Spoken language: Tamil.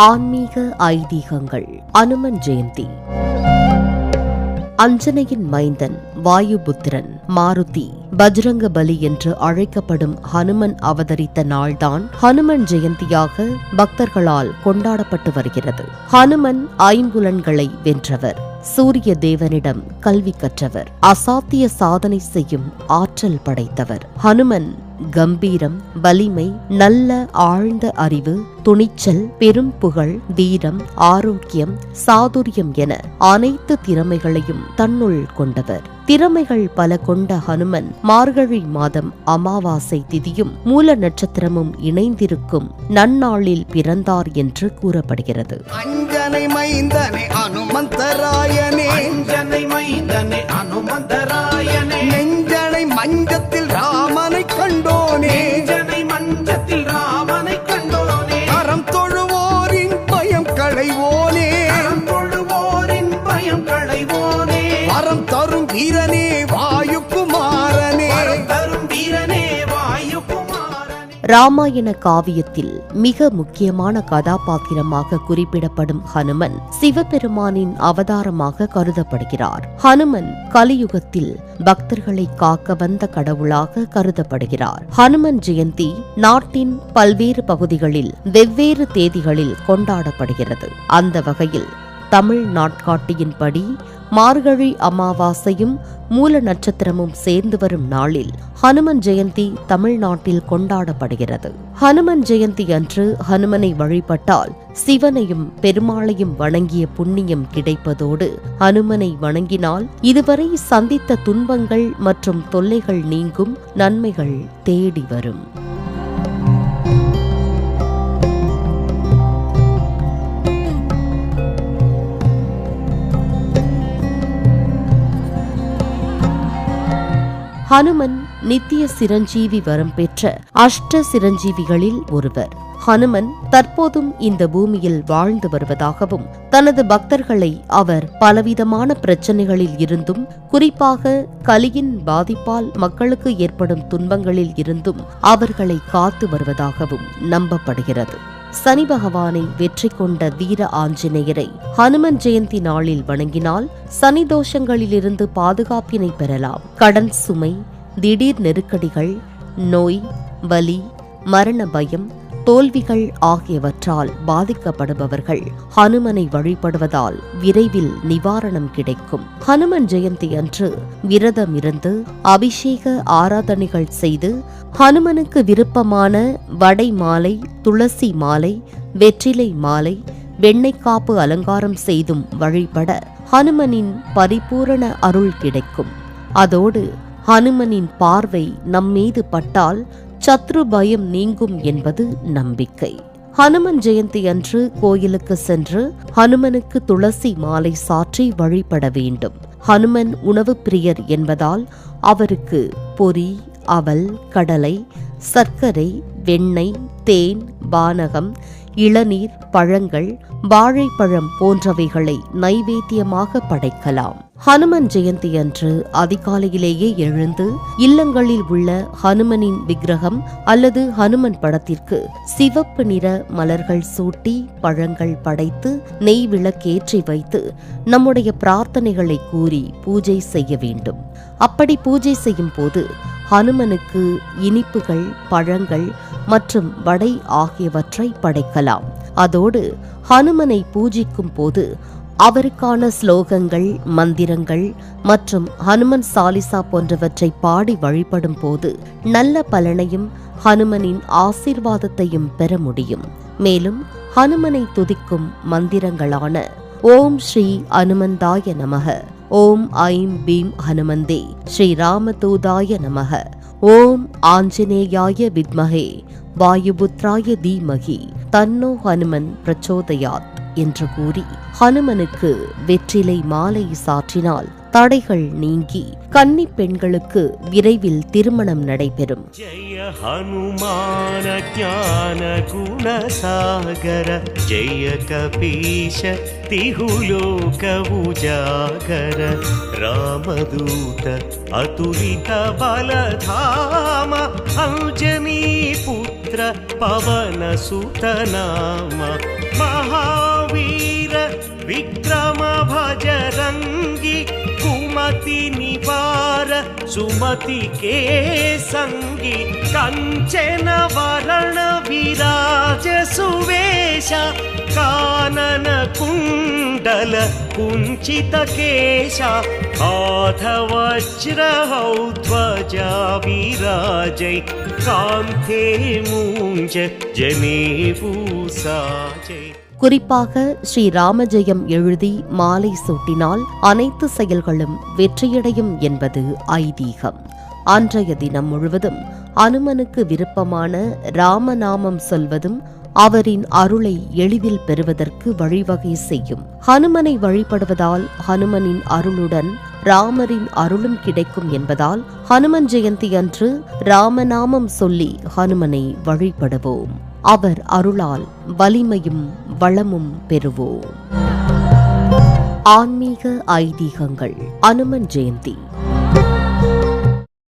ஆன்மீக ஐதீகங்கள். அனுமன் ஜெயந்தி. அஞ்சனையின் மைந்தன் வாயுபுத்திரன் மாருதி. பஜ்ரங்க பலி என்று அழைக்கப்படும் ஹனுமன் அவதரித்த நாள்தான் ஹனுமன் ஜெயந்தியாக பக்தர்களால் கொண்டாடப்பட்டு வருகிறது. ஹனுமன் ஐம்புலன்களை வென்றவர். சூரிய தேவனிடம் கல்வி கற்றவர். அசாத்திய சாதனை செய்யும் ஆற்றல் படைத்தவர். ஹனுமன் கம்பீரம் வலிமை நல்ல ஆழ்ந்த அறிவு துணிச்சல் பெரும் புகழ் வீரம் ஆரோக்கியம் சாதுரியம் என அனைத்து திறமைகளையும் தன்னுள் கொண்டவர். திறமைகள் பல கொண்ட ஹனுமன். மார்கழி மாதம் அமாவாசை திதியும் மூல நட்சத்திரமும் இணைந்திருக்கும் நன்னாளில் பிறந்தார் என்று கூறப்படுகிறது. அஞ்சனை மைந்தனே அனுமந்தராயனே. அஞ்சனை மைந்தனே அனுமந்தராயனே. நெஞ்சனை மஞ்சத்தில் ராமாயண காவியத்தில் மிக முக்கியமான கதாபாத்திரமாக குறிப்பிடப்படும் ஹனுமன் சிவபெருமானின் அவதாரமாக கருதப்படுகிறார். ஹனுமன் கலியுகத்தில் பக்தர்களை காக்க வந்த கடவுளாக கருதப்படுகிறார். ஹனுமன் ஜெயந்தி நாட்டின் பல்வேறு பகுதிகளில் வெவ்வேறு தேதிகளில் கொண்டாடப்படுகிறது. அந்த வகையில் தமிழ் நாட்காட்டியின்படி மார்கழி அமாவாசையும் மூல நட்சத்திரமும் சேர்ந்து வரும் நாளில் ஹனுமன் ஜெயந்தி தமிழ்நாட்டில் கொண்டாடப்படுகிறது. ஹனுமன் ஜெயந்தி அன்று ஹனுமனை வழிபட்டால் சிவனையும் பெருமாளையும் வணங்கிய புண்ணியம் கிடைப்பதோடு ஹனுமனை வணங்கினால் இதுவரை சந்தித்த துன்பங்கள் மற்றும் தொல்லைகள் நீங்கும் நன்மைகள் தேடி வரும். ஹனுமன் நித்திய சிரஞ்சீவி வரம் பெற்ற அஷ்ட சிரஞ்சீவிகளில் ஒருவர். ஹனுமன் தற்போதும் இந்த பூமியில் வாழ்ந்து வருவதாகவும் தனது பக்தர்களை அவர் பலவிதமான பிரச்சனைகளில் இருந்தும் குறிப்பாக கலியின் பாதிப்பால் மக்களுக்கு ஏற்படும் துன்பங்களில் இருந்தும் அவர்களை காத்து வருவதாகவும் நம்பப்படுகிறது. சனி பகவானை வெற்றி கொண்ட வீர ஆஞ்சநேயரை ஹனுமன் ஜெயந்தி நாளில் வணங்கினால் சனி தோஷங்களிலிருந்து பாதுகாப்பினை பெறலாம். கடன் சுமை திடீர் நெருக்கடிகள் நோய் வலி மரண பயம் தோல்விகள் ஆகியவற்றால் பாதிக்கப்படுபவர்கள் ஹனுமனை வழிபடுவதால் விரைவில் நிவாரணம் கிடைக்கும். ஹனுமன் ஜெயந்தி அன்று விரதம் இருந்து அபிஷேக ஆராதனைகள் செய்து ஹனுமனுக்கு விருப்பமான வடை மாலை துளசி மாலை வெற்றிலை மாலை வெண்ணெய்க்காப்பு அலங்காரம் செய்தும் வழிபட ஹனுமனின் பரிபூரண அருள் கிடைக்கும். அதோடு ஹனுமனின் பார்வை நம்மீது பட்டால் சத்ரு பயம் நீங்கும் என்பது நம்பிக்கை. ஹனுமன் ஜெயந்தி அன்று கோயிலுக்கு சென்று ஹனுமனுக்கு துளசி மாலை சாற்றி வழிபட வேண்டும். ஹனுமன் உணவு பிரியர் என்பதால் அவருக்கு பொரி அவல் கடலை சர்க்கரை வெண்ணெய் தேன் பானகம் இளநீர் பழங்கள் வாழைப்பழம் போன்றவைகளை நைவேத்தியமாக படைக்கலாம். ஹனுமன் ஜெயந்தி அன்று அதிகாலையிலேயே எழுந்து இல்லங்களில் உள்ள ஹனுமனின் விக்கிரகம் அல்லது ஹனுமன் படத்திற்கு சிவப்பு நிற மலர்கள் சூட்டி பழங்கள் படைத்து நெய் விளக்கேற்றி வைத்து நம்முடைய பிரார்த்தனைகளை கூறி பூஜை செய்ய வேண்டும். அப்படி பூஜை செய்யும் போது ஹனுமனுக்கு இனிப்புகள் பழங்கள் மற்றும் வடை ஆகியவற்றை படைக்கலாம். அதோடு ஹனுமனை பூஜிக்கும் போது அவருக்கான ஸ்லோகங்கள் மந்திரங்கள் மற்றும் ஹனுமன் சாலிசா போன்றவற்றை பாடி வழிபடும் போது நல்ல பலனையும் ஹனுமனின் ஆசீர்வாதத்தையும் பெற முடியும். மேலும் ஹனுமனை துதிக்கும் மந்திரங்களான ஓம் ஸ்ரீ அனுமந்தாய நமக. ஓம் ஐம் பீம் ஹனுமந்தே. ஸ்ரீராமதூதாய நமக. ஓம் ஆஞ்சநேயாய வித்மகே. வாயுபுத்ராய தீமகி. தன்னோ ஹனுமன் பிரச்சோதயாத் என்று கூறி ஹனுமனுக்கு வெற்றிலை மாலை சாற்றினால் தடைகள் நீங்கி கன்னி பெண்களுக்கு விரைவில் திருமணம் நடைபெறும். ஜெய ஹனுமான ஞான குணசாகர ஜெய கபீஷ திகுலோக உஜாகர ராமதூத அதுலித பலதாம அஞ்சனி புத்திர பவன சுதநாம மகாவீர விக்ரம निवार सुमति के सङ्गि कञ्चन वरण विराज सुवेश कानन कुण्डल कुञ्चित केश हाथ वज्रहौ ध्वजा विराजै कान्ते मूञ्ज जनेभूसाजै குறிப்பாக ஸ்ரீ ராமஜெயம் எழுதி மாலை சூட்டினால் அனைத்து செயல்களும் வெற்றியடையும் என்பது ஐதீகம். அன்றைய தினம் முழுவதும் அனுமனுக்கு விருப்பமான ராமநாமம் சொல்வதும் அவரின் அருளை எளிதில் பெறுவதற்கு வழிவகை செய்யும். ஹனுமனை வழிபடுவதால் ஹனுமனின் அருளுடன் ராமரின் அருளும் கிடைக்கும் என்பதால் ஹனுமன் ஜெயந்தி அன்று ராமநாமம் சொல்லி ஹனுமனை வழிபடுவோம். அவர் அருளால் வலிமையும் வளமும் பெறுவோம். ஆன்மீக ஐதீகங்கள் அனுமன் ஜெயந்தி.